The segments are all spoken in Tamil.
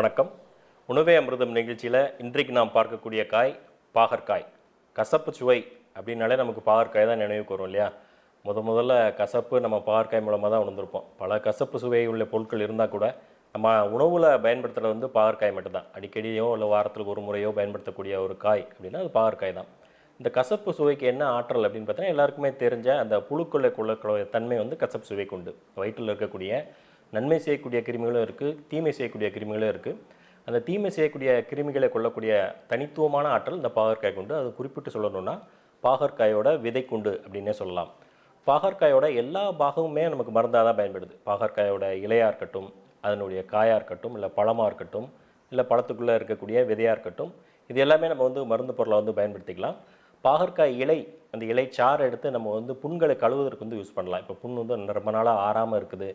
வணக்கம். உணவே அமிர்தம் நிகழ்ச்சியில் இன்றைக்கு நாம் பார்க்கக்கூடிய காய் பாகற்காய். கசப்பு சுவை அப்படின்னாலே நமக்கு பாகற்காய் தான் நினைவுக்கு வரும் இல்லையா? முத முதல்ல கசப்பு நம்ம பாகற்காய் மூலமாக தான் உணர்ந்திருப்போம். பல கசப்பு சுவை உள்ள பொருட்கள் இருந்தால் கூட நம்ம உணவில் பயன்படுத்துகிறது வந்து பாகற்காய் மட்டும்தான். அடிக்கடியோ இல்லை வாரத்துக்கு ஒரு முறையோ பயன்படுத்தக்கூடிய ஒரு காய் அப்படின்னா அது பாகற்காய் தான். இந்த கசப்பு சுவைக்கு என்ன ஆற்றல் அப்படின்னு பார்த்தீங்கன்னா எல்லாருக்குமே தெரிஞ்ச அந்த புழுக்களை கொள்ளக்கூடிய தன்மை வந்து கசப்பு சுவைக்கு உண்டு. வயிற்றில் இருக்கக்கூடிய நன்மை செய்யக்கூடிய கிருமிகளும் இருக்குது தீமை செய்யக்கூடிய கிருமிகளும் இருக்குது அந்த தீமை செய்யக்கூடிய கிருமிகளை கொள்ளக்கூடிய தனித்துவமான ஆற்றல் இந்த பாகற்காய்க்கு உண்டு அது குறிப்பிட்டு சொல்லணும்னா பாகற்காயோட விதைக்குண்டு அப்படின்னே சொல்லலாம். பாகற்காயோட எல்லா பாகமுமே நமக்கு மருந்தாக தான் பயன்படுது. பாகற்காயோட இலையாக இருக்கட்டும் அதனுடைய காயாக இருக்கட்டும் இல்லை பழமாக இருக்கட்டும் இல்லை பழத்துக்குள்ளே இருக்கக்கூடிய விதையாக இருக்கட்டும் இது எல்லாமே நம்ம வந்து மருந்து பொருளை வந்து பயன்படுத்திக்கலாம். பாகற்காய் இலை அந்த இலை சாறை எடுத்து நம்ம வந்து புண்களை கழுவுவதற்கு வந்து யூஸ் பண்ணலாம். இப்போ புண் வந்து ரொம்ப நாளாக ஆறாமல் இருக்குது.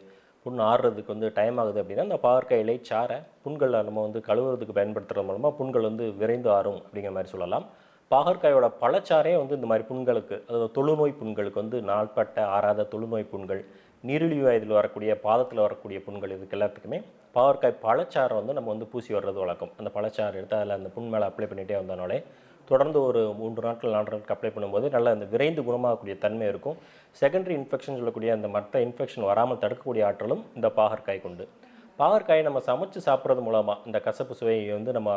புண் ஆறுறதுக்கு வந்து டைம் ஆகுது அப்படின்னா அந்த பாகற்காய் இலை சாரை புண்களை நம்ம வந்து கழுவுறதுக்கு பயன்படுத்துறது மூலமாக புண்கள் வந்து விரைந்து ஆறும் அப்படிங்கிற மாதிரி சொல்லலாம். பாகற்காயோட பழச்சாரே வந்து இந்த மாதிரி புண்களுக்கு அதாவது தொழுநோய் புண்களுக்கு வந்து நாள்பட்ட ஆறாத தொழுநோய் புண்கள் நீரிழிவு வயதில் வரக்கூடிய பாதத்தில் வரக்கூடிய புண்கள் இதுக்கு எல்லாத்துக்குமே பாவற்காய் பழச்சாரை வந்து நம்ம வந்து பூசி வர்றது வழக்கம். அந்த பழச்சாறு எடுத்து அதில் அந்த புண் மேலே அப்ளை பண்ணிகிட்டே வந்தனாலே தொடர்ந்து ஒரு மூன்று நாட்கள் நான்கு நாட்கள் அப்ளை பண்ணும்போது நல்ல அந்த விரைந்து குணமாகக்கூடிய தன்மை இருக்கும். செகண்டரி இன்ஃபெக்ஷன் சொல்லக்கூடிய அந்த மற்ற இன்ஃபெக்ஷன் வராமல் தடுக்கக்கூடிய ஆற்றலும் இந்த பாகற்காய் கொண்டு. பாகற்காயை நம்ம சமைச்சு சாப்பிட்றது மூலமாக இந்த கசப்பு சுவையை வந்து நம்ம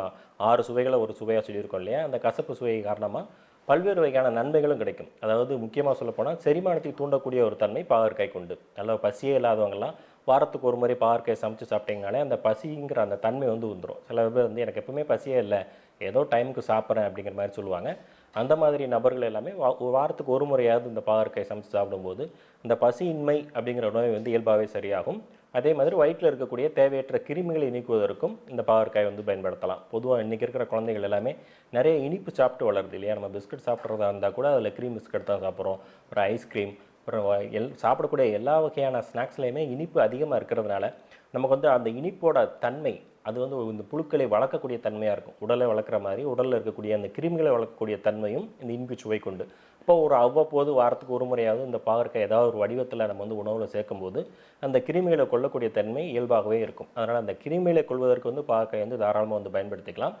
ஆறு சுவைகளை ஒரு சுவையாக சொல்லியிருக்கோம் இல்லையா? அந்த கசப்பு சுவை காரணமாக பல்வேறு வகையான நன்மைகளும் கிடைக்கும். அதாவது முக்கியமாக சொல்லப்போனால் செரிமானத்துக்கு தூண்டக்கூடிய ஒரு தன்மை பாகற்காய் கொண்டு. நல்ல பசியே இல்லாதவங்களாம் வாரத்துக்கு ஒரு முறை பாகற்காய் சமைச்சு சாப்பிட்டீங்கனாலே அந்த பசிங்கிற அந்த தன்மை வந்து வந்துடும் சில பேர் வந்து எனக்கு எப்பவுமே பசியே இல்லை ஏதோ டைமுக்கு சாப்பிட்றேன் அப்படிங்கிற மாதிரி சொல்லுவாங்க. அந்த மாதிரி நபர்கள் எல்லாமே வா- ஒரு வாரத்துக்கு ஒரு முறையாவது இந்த பாகற்காய் சமைச்சு சாப்பிடும்போது இந்த பசியின்மை அப்படிங்கிற உணவை வந்து இயல்பாகவே சரியாகும். அதே மாதிரி வயிற்றில் இருக்கக்கூடிய தேவையற்ற கிருமிகளை நீக்குவதற்கும் இந்த பாகற்காய் வந்து பயன்படுத்தலாம். பொதுவாக இன்றைக்கி இருக்கிற குழந்தைகள் எல்லாமே நிறைய இனிப்பு சாப்பிட்டு வளருது இல்லையா? நம்ம பிஸ்கட் சாப்பிட்றதா இருந்தால் கூட அதில் க்ரீம் பிஸ்கட் தான் சாப்பிட்றோம். ஒரு ஐஸ்கிரீம் அப்புறம் எல் சாப்பிடக்கூடிய எல்லா வகையான ஸ்நாக்ஸ்லேயுமே இனிப்பு அதிகமாக இருக்கிறதுனால நமக்கு வந்து அந்த இனிப்போட தன்மை அது வந்து இந்த புழுக்களை வளர்க்கக்கூடிய தன்மையாக இருக்கும். உடலை வளர்க்குற மாதிரி உடலில் இருக்கக்கூடிய அந்த கிருமிகளை வளர்க்கக்கூடிய தன்மையும் இந்த இனிப்பு சுவை கொண்டு இப்போ ஒரு அவ்வப்போது வாரத்துக்கு ஒரு முறையாவது இந்த பாகற்காய் ஏதாவது ஒரு வடிவத்தில் நம்ம வந்து உணவில் சேர்க்கும்போது அந்த கிருமிகளை கொல்லக்கூடிய தன்மை இயல்பாகவே இருக்கும். அதனால் அந்த கிருமிகளை கொள்வதற்கு வந்து பாகற்காய் வந்து தாராளமாக வந்து பயன்படுத்திக்கலாம்.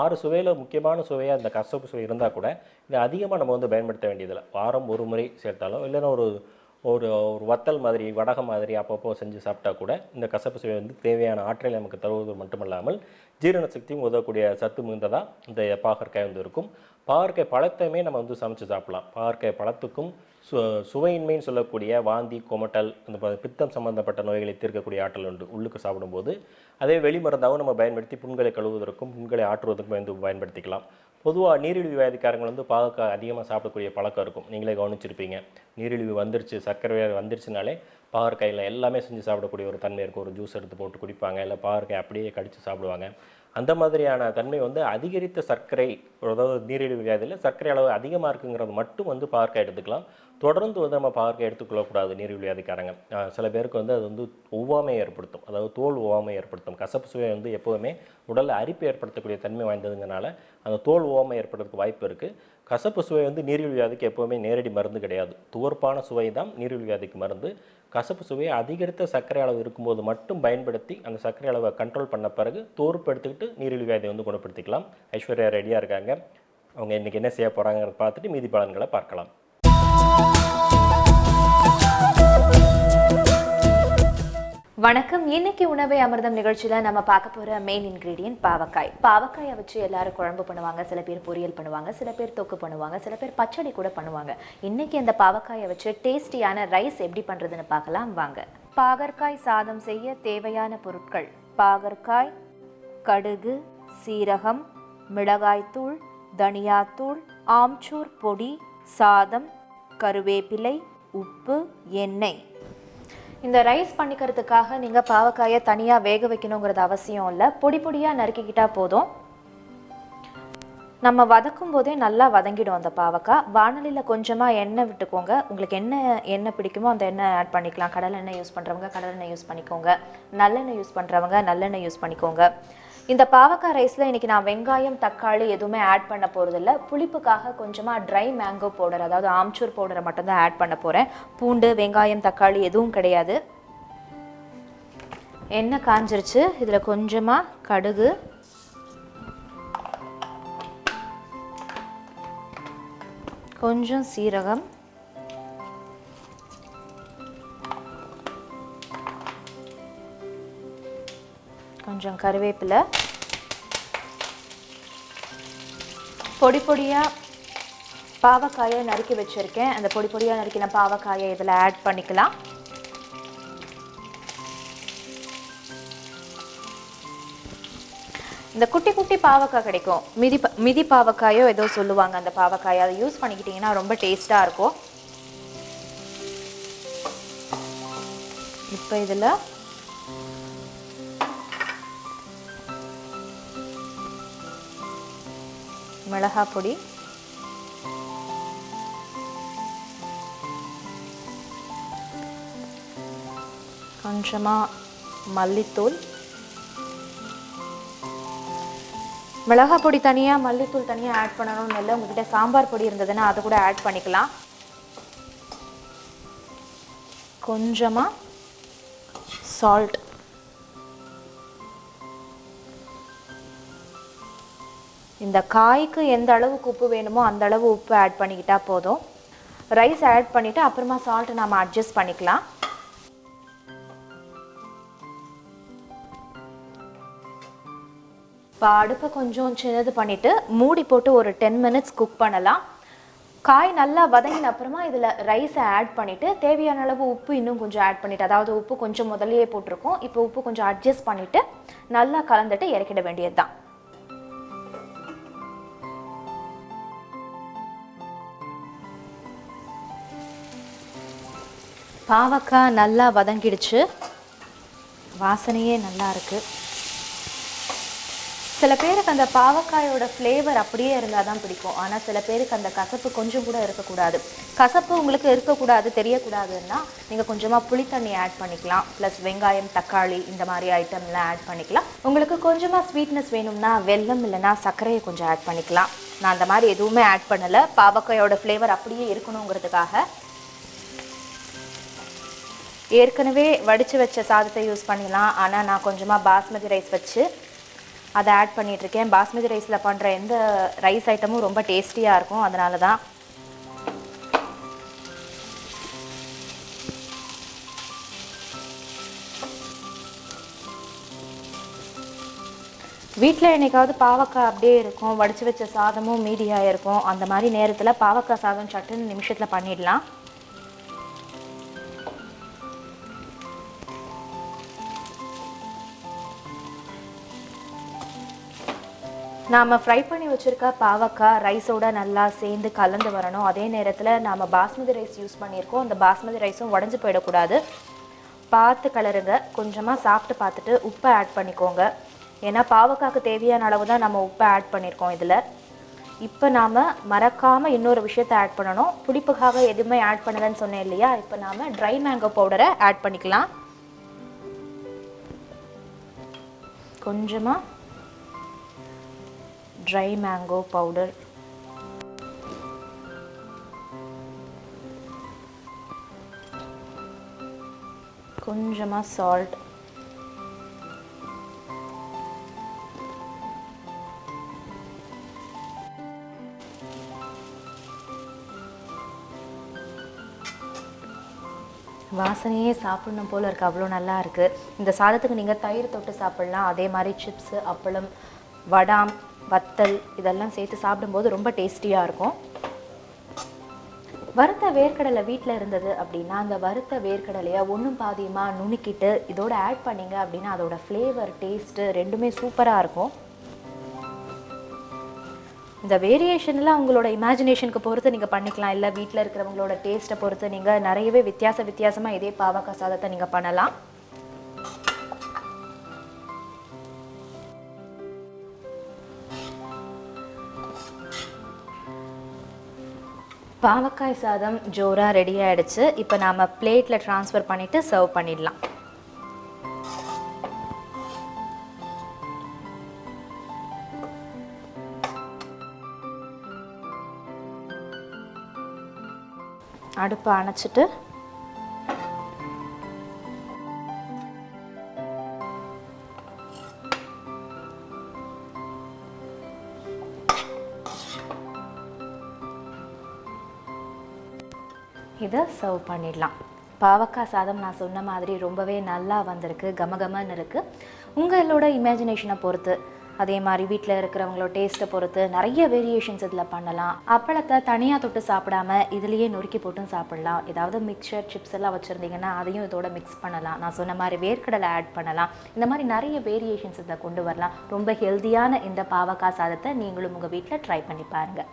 ஆறு சுவையில் முக்கியமான சுவையாக இந்த கசப்பு சுவை இருந்தால் கூட இதை அதிகமாக நம்ம வந்து பயன்படுத்த வேண்டியதில்லை. வாரம் ஒரு முறை சேர்த்தாலும் இல்லைன்னா ஒரு ஒரு ஒரு வத்தல் மாதிரி வடகம் மாதிரி அப்பப்போ செஞ்சு சாப்பிட்டா கூட இந்த கசப்பு சுவை வந்து தேவையான ஆற்றலை நமக்கு தருவது மட்டுமல்லாமல் ஜீரண சக்தியும் உதவக்கூடிய சத்து மிகுந்ததாக இந்த பாகற்காய் வந்து இருக்கும். பார்க்கை பழத்தையுமே நம்ம வந்து சமைச்சு சாப்பிடலாம். பார்க்கை பழத்துக்கும் சு சுவையின்மைன்னு சொல்லக்கூடிய வாந்தி கொமட்டல் இந்த பித்தம் சம்பந்தப்பட்ட நோய்களை தீர்க்கக்கூடிய ஆற்றல் உண்டு உள்ளுக்கு சாப்பிடும்போது. அதே வெளிமருந்தாகவும் நம்ம பயன்படுத்தி புண்களை கழுவுவதற்கும் புண்களை ஆற்றுவதற்கும் வந்து பயன்படுத்திக்கலாம். பொதுவாக நீரிழிவு வியாதிக்காரங்கள் வந்து பாகக்காய் அதிகமாக சாப்பிடக்கூடிய பழக்கம் இருக்கும். நீங்களே கவனிச்சிருப்பீங்க. நீரிழிவு வந்துருச்சு சர்க்கரை வியாதி வந்துருச்சுனாலே பாகற்காயில் எல்லாமே செஞ்சு சாப்பிடக்கூடிய ஒரு தன்மை இருக்கும். ஒரு ஜூஸ் எடுத்து போட்டு குடிப்பாங்க இல்லை பாகற்காய் அப்படியே கடித்து சாப்பிடுவாங்க. அந்த மாதிரியான தன்மை வந்து அதிகரித்த சர்க்கரை அதாவது நீரிழிவு வியாதியில் சர்க்கரை அளவு அதிகமாக இருக்குங்கிறது மட்டும் வந்து பார்க்க எடுத்துக்கலாம். தொடர்ந்து வந்து நம்ம பார்க்க எடுத்துக்கொள்ளக்கூடாது நீரிழிவு வியாதிக்காரங்க. சில பேருக்கு வந்து அது வந்து ஒவ்வாமை ஏற்படுத்தும். அதாவது தோல் ஒவ்வாமை ஏற்படுத்தும். கசப்பு சுவை வந்து எப்போதுமே உடலில் அரிப்பு ஏற்படுத்தக்கூடிய தன்மை வாய்ந்ததுங்கனால அந்த தோல் ஒவ்வாமை ஏற்படுறதுக்கு வாய்ப்பு இருக்குது கசப்பு சுவை வந்து நீரிழிவு வியாதிக்கு எப்போவுமே நேரடி மருந்து கிடையாது. துவர்ப்பான சுவை தான் நீரிழிவு வியாதிக்கு மருந்து. கசப்பு சுவையை அதிகரித்த சர்க்கரை அளவு இருக்கும்போது மட்டும் பயன்படுத்தி அந்த சர்க்கரை அளவை கண்ட்ரோல் பண்ண பிறகு தோர்ப்பு எடுத்துக்கிட்டு நீரிழிவு வியாதியை வந்து குணப்படுத்திக்கலாம். ஐஸ்வர்யா ரெடியாக இருக்காங்க. அவங்க இன்றைக்கி என்ன செய்ய போகிறாங்கிறத பார்த்துட்டு மீதி பலன்களை பார்க்கலாம். வணக்கம். இன்னைக்கு உணவை அமிர்தம் நிகழ்ச்சியில் நம்ம பார்க்க போகிற மெயின் இன்க்ரீடியன்ட் பாவக்காய். பாவக்காயை வச்சு எல்லாரும் குழம்பு பண்ணுவாங்க. சில பேர் பொரியல் பண்ணுவாங்க சில பேர் தொக்கு பண்ணுவாங்க சில பேர் பச்சடி கூட பண்ணுவாங்க. இன்னைக்கு இந்த பாவக்காயை வச்சு டேஸ்டியான ரைஸ் எப்படி பண்ணுறதுன்னு பார்க்கலாம். வாங்க. பாகற்காய் சாதம் செய்ய தேவையான பொருட்கள் பாகற்காய் கடுகு சீரகம் மிளகாய்த்தூள் தனியாத்தூள் ஆம்ச்சூர் பொடி சாதம் கருவேப்பிலை உப்பு எண்ணெய். இந்த ரைஸ் பண்ணிக்கிறதுக்காக நீங்கள் பாவக்காயை தனியாக வேக வைக்கணுங்கிறது அவசியம் இல்லை. பொடி பொடியாக நறுக்கிக்கிட்டால் போதும். நம்ம வதக்கும் போதே நல்லா வதங்கிடும் அந்த பாவக்காய். வானலியில் கொஞ்சமாக எண்ணெய் விட்டுக்கோங்க. உங்களுக்கு என்ன எண்ணெய் பிடிக்குமோ அந்த எண்ணெய் ஆட் பண்ணிக்கலாம். கடலெண்ணெய் யூஸ் பண்ணுறவங்க கடலெண்ணெய் யூஸ் பண்ணிக்கோங்க. நல்லெண்ணெய் யூஸ் பண்ணுறவங்க நல்லெண்ணெய் யூஸ் பண்ணிக்கோங்க. இந்த பாவக்காய் ரைஸில் இன்றைக்கி நான் வெங்காயம் தக்காளி எதுவுமே ஆட் பண்ண போகிறதில்ல புளிப்புக்காக கொஞ்சமாக ட்ரை மேங்கோ பவுடர் அதாவது ஆம்ச்சூர் பவுடரை மட்டும்தான் ஆட் பண்ண போகிறேன் பூண்டு வெங்காயம் தக்காளி எதுவும் கிடையாது. எண்ணெய் காஞ்சிருச்சு. இதில் கொஞ்சமாக கடுகு. கொஞ்சம் சீரகம். கொஞ்சம் கருவேப்பிலை. பொடி பொடியாக பாவக்காயை நறுக்கி வச்சுருக்கேன். அந்த பொடி பொடியாக நறுக்கின பாவக்காயை இதில் ஆட் பண்ணிக்கலாம். இந்த குட்டி குட்டி பாவக்காய் கிடைக்கும். மிதி மிதி பாவக்காயோ ஏதோ சொல்லுவாங்க அந்த பாவக்காயை. அதை யூஸ் பண்ணிக்கிட்டிங்கன்னா ரொம்ப டேஸ்ட்டாக இருக்கும். இப்போ இதில் மிளகாய் பொடி கொஞ்சமாக மல்லித்தூள். மிளகாய் பொடி தனியாக மல்லித்தூள் தனியாக ஆட் பண்ணணும்னு இல்லை. உங்ககிட்ட சாம்பார் பொடி இருந்ததுன்னா அதை கூட ஆட் பண்ணிக்கலாம். கொஞ்சமாக சால்ட் இந்த காய்க்கு எந்த அளவுக்கு உப்பு வேணுமோ அந்த அளவு உப்பு ஆட் பண்ணிக்கிட்டால் போதும். ரைஸ் ஆட் பண்ணிவிட்டு அப்புறமா சால்ட்டை நம்ம அட்ஜஸ்ட் பண்ணிக்கலாம். இப்போ அடுப்பை கொஞ்சம் சின்னது பண்ணிவிட்டு மூடி போட்டு ஒரு டென் மினிட்ஸ் குக் பண்ணலாம். காய் நல்லா வதங்கின அப்புறமா இதில் ரைஸை ஆட் பண்ணிவிட்டு தேவையான அளவு உப்பு இன்னும் கொஞ்சம் ஆட் பண்ணிவிட்டு அதாவது உப்பு கொஞ்சம் முதலையே போட்டிருக்கோம். இப்போ உப்பு கொஞ்சம் அட்ஜஸ்ட் பண்ணிவிட்டு நல்லா கலந்துட்டு இறக்கிட வேண்டியது தான் பாவக்காய் நல்லா வதங்கிடுச்சு. வாசனையே நல்லா இருக்கு. சில பேருக்கு அந்த பாவக்காயோட ஃப்ளேவர் அப்படியே இருந்தால் தான் பிடிக்கும். ஆனால் சில பேருக்கு அந்த கசப்பு கொஞ்சம் கூட இருக்கக்கூடாது. கசப்பு உங்களுக்கு இருக்கக்கூடாது தெரியக்கூடாதுன்னா நீங்கள் கொஞ்சமாக புளித்தண்ணி ஆட் பண்ணிக்கலாம். ப்ளஸ் வெங்காயம் தக்காளி இந்த மாதிரி ஐட்டம்லாம் ஆட் பண்ணிக்கலாம். உங்களுக்கு கொஞ்சமாக ஸ்வீட்னஸ் வேணும்னா வெல்லம் இல்லைன்னா சர்க்கரையை கொஞ்சம் ஆட் பண்ணிக்கலாம். நான் அந்த மாதிரி எதுவுமே ஆட் பண்ணலை. பாவக்காயோட ஃப்ளேவர் அப்படியே இருக்கணுங்கிறதுக்காக ஏற்கனவே வடித்து வச்ச சாதத்தை யூஸ் பண்ணிடலாம். ஆனால் நான் கொஞ்சமாக பாஸ்மதி ரைஸ் வச்சு அதை ஆட் பண்ணிகிட்ருக்கேன் பாஸ்மதி ரைஸில் பண்ணுற எந்த ரைஸ் ஐட்டமும் ரொம்ப டேஸ்டியாக இருக்கும். அதனால தான். வீட்டில் என்னைக்காவது பாவக்காய் அப்படியே இருக்கும். வடித்து வச்ச சாதமும் மீதியாக இருக்கும். அந்த மாதிரி நேரத்தில் பாவக்காய் சாதம் சட்டுன்னு நிமிஷத்தில் பண்ணிடலாம். நாம் ஃப்ரை பண்ணி வச்சுருக்க பாவக்காய் ரைஸோட நல்லா சேர்ந்து கலந்து வரணும். அதே நேரத்தில் நாம் பாஸ்மதி ரைஸ் யூஸ் பண்ணியிருக்கோம். அந்த பாஸ்மதி ரைஸும் உடஞ்சி போயிடக்கூடாது. பார்த்து கலருங்க. கொஞ்சமாக சாப்பிட்டு பார்த்துட்டு உப்பை ஆட் பண்ணிக்கோங்க. ஏன்னா பாவக்காய்க்கு தேவையான அளவு தான் நம்ம உப்பை ஆட் பண்ணியிருக்கோம் இதில். இப்போ நாம் மறக்காமல் இன்னொரு விஷயத்தை ஆட் பண்ணணும். புளிப்புக்காக எதுவுமே ஆட் பண்ணலன்னு சொன்னேன் இல்லையா? இப்போ நாம் ட்ரை மேங்கோ பவுடரை ஆட் பண்ணிக்கலாம். கொஞ்சமாக ட்ரை மேங்கோ பவுடர் கொஞ்சமாக சால்ட் வாசனையே சாப்பிடணும் போல இருக்கு. அவ்வளோ நல்லா இருக்கு. இந்த சாதத்துக்கு நீங்கள் தயிர் தொட்டு சாப்பிடலாம். அதே மாதிரி சிப்ஸு அப்பளம் வடாம் வத்தல் இதெல்லாம் சேர்த்து சாப்பிடும்போது ரொம்ப டேஸ்டியாக இருக்கும். வறுத்த வேர்க்கடலை வீட்டில் இருந்தது அப்படின்னா அந்த வறுத்த வேர்க்கடலையை ஒன்றும் பாதியமாக நுணுக்கிட்டு இதோட ஆட் பண்ணிங்க அப்படின்னா அதோட ஃப்ளேவர் டேஸ்ட்டு ரெண்டுமே சூப்பராக இருக்கும். இந்த வேரியேஷன்லாம் உங்களோட இமேஜினேஷனுக்கு பொறுத்து நீங்கள் பண்ணிக்கலாம். இல்லை வீட்டில் இருக்கிறவங்களோட டேஸ்ட்டை பொறுத்து நீங்கள் நிறையவே வித்தியாச வித்தியாசமாக இதே பாவக்காய் சாதத்தை நீங்கள் பண்ணலாம். பாவக்காய் சாதம் ஜோராக ரெடி ஆகிடுச்சு இப்போ நாம் பிளேட்டில் ட்ரான்ஸ்ஃபர் பண்ணிவிட்டு சர்வ் பண்ணிடலாம். அடுப்பை அணைச்சிட்டு இதை சர்வ் பண்ணிடலாம். பாவக்காய் சாதம் நான் சொன்ன மாதிரி ரொம்பவே நல்லா வந்திருக்கு கமகமன்னு இருக்குது உங்களோட இமேஜினேஷனை பொறுத்து அதே மாதிரி வீட்டில் இருக்கிறவங்களோட டேஸ்ட்டை பொறுத்து நிறைய வேரியேஷன்ஸ் இதில் பண்ணலாம். அப்பளத்தை தனியாக தொட்டு சாப்பிடாம இதுலேயே நொறுக்கி போட்டும் சாப்பிடலாம். ஏதாவது மிக்சர் சிப்ஸ் எல்லாம் வச்சுருந்தீங்கன்னா அதையும் இதோட மிக்ஸ் பண்ணலாம். நான் சொன்ன மாதிரி வேர்க்கடலை ஆட் பண்ணலாம். இந்த மாதிரி நிறைய வேரியேஷன்ஸ் இதில் கொண்டு வரலாம். ரொம்ப ஹெல்த்தியான இந்த பாவக்காய் சாதத்தை நீங்களும் உங்கள் வீட்டில் ட்ரை பண்ணி பாருங்கள்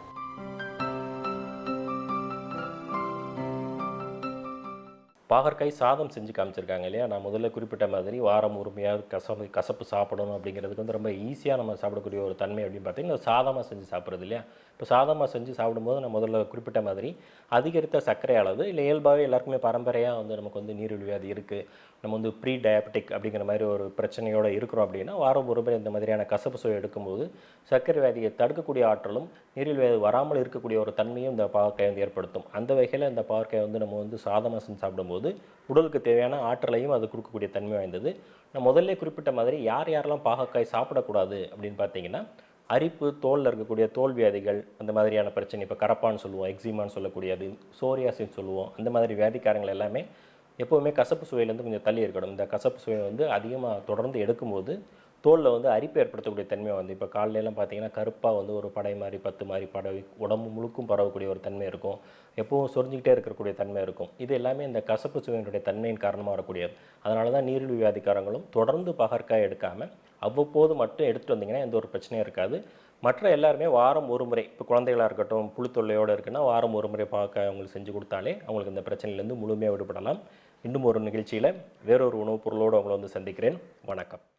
பாகற்காய் சாதம் செஞ்சு காமிச்சிருக்காங்க இல்லையா? நான் முதல்ல குறிப்பிட்ட மாதிரி வாரம் உரிமையாக கசப்பு கசப்பு சாப்பிடணும் அப்படிங்கிறதுக்கு வந்து ரொம்ப ஈஸியாக நம்ம சாப்பிடக்கூடிய ஒரு தன்மை அப்படின்னு பார்த்தீங்கன்னா சாதமாக செஞ்சு சாப்பிட்றது இல்லையா? இப்போ சாதமாக செஞ்சு சாப்பிடும்போது நான் முதல்ல குறிப்பிட்ட மாதிரி அதிகரித்த சர்க்கரை அளவு இல்லை இயல்பாகவே எல்லாருக்குமே பரம்பரையாக வந்து நமக்கு வந்து நீரிழிவு வியாதி இருக்குது நம்ம வந்து ப்ரீ டயபெட்டிக் அப்படிங்கிற மாதிரி ஒரு பிரச்சனையோடு இருக்கிறோம் அப்படின்னா வாரம் ஒரு முறை இந்த மாதிரியான கசப்பு சுவை எடுக்கும்போது சர்க்கரை வியாதியை தடுக்கக்கூடிய ஆற்றலும் நீரிழிவு வியாதி வராமல் இருக்கக்கூடிய ஒரு தன்மையும் இந்த பாவக்காய் வந்து ஏற்படுத்தும். அந்த வகையில் இந்த பாவக்காய் வந்து நம்ம வந்து சாதமாக செஞ்சு சாப்பிடும்போது உடலுக்கு தேவையான ஆற்றலையும் அது கொடுக்கக்கூடிய தன்மை வாய்ந்தது. நான் முதல்ல குறிப்பிட்ட மாதிரி யார் யாரெல்லாம் பாகக்காய் சாப்பிடக்கூடாது அப்படின்னு பார்த்தீங்கன்னா அரிப்பு தோலில் இருக்கக்கூடிய தோல் வியாதிகள் அந்த மாதிரியான பிரச்சனை இப்போ கரப்பான்னு சொல்லுவோம் எக்ஸிமான்னு சொல்லக்கூடியது சோரியாசின்னு சொல்லுவோம் அந்த மாதிரி வியாதிக்காரங்கள் எல்லாமே எப்போவுமே கசப்பு சுவையிலேருந்து கொஞ்சம் தள்ளி இருக்கணும். இந்த கசப்பு சுவையை வந்து அதிகமாக தொடர்ந்து எடுக்கும்போது தோலில் வந்து அரிப்பு ஏற்படுத்தக்கூடிய தன்மை வந்து இப்போ காலையிலாம் பார்த்தீங்கன்னா கருப்பாக வந்து ஒரு படை மாதிரி பத்து மாதிரி படவி உடம்பு முழுக்கும் பரவக்கூடிய ஒரு தன்மை இருக்கும். எப்பவும் சொரிஞ்சிக்கிட்டே இருக்கக்கூடிய தன்மை இருக்கும். இது எல்லாமே இந்த கசப்பு சுவையினுடைய தன்மையின் காரணமாக வரக்கூடியது. அதனால தான் நீரிழிவு வியாதிக்காரங்களும் தொடர்ந்து பகற்காய் எடுக்காமல் அவ்வப்போது மட்டும் எடுத்துகிட்டு வந்தீங்கன்னா எந்த ஒரு பிரச்சனையும் இருக்காது. மற்ற எல்லாருமே வாரம் ஒரு முறை இப்போ குழந்தைகளாக இருக்கட்டும் புழுத்தொல்லையோடு இருக்குன்னா வாரம் ஒரு முறை பார்க்க அவங்களுக்கு செஞ்சு கொடுத்தாலே அவங்களுக்கு இந்த பிரச்சனையிலேருந்து முழுமையாக விடுபடலாம். இன்னும் ஒரு நிகழ்ச்சியில் வேறொரு உணவுப் பொருளோடு அவங்கள வந்து சந்திக்கிறேன். வணக்கம்.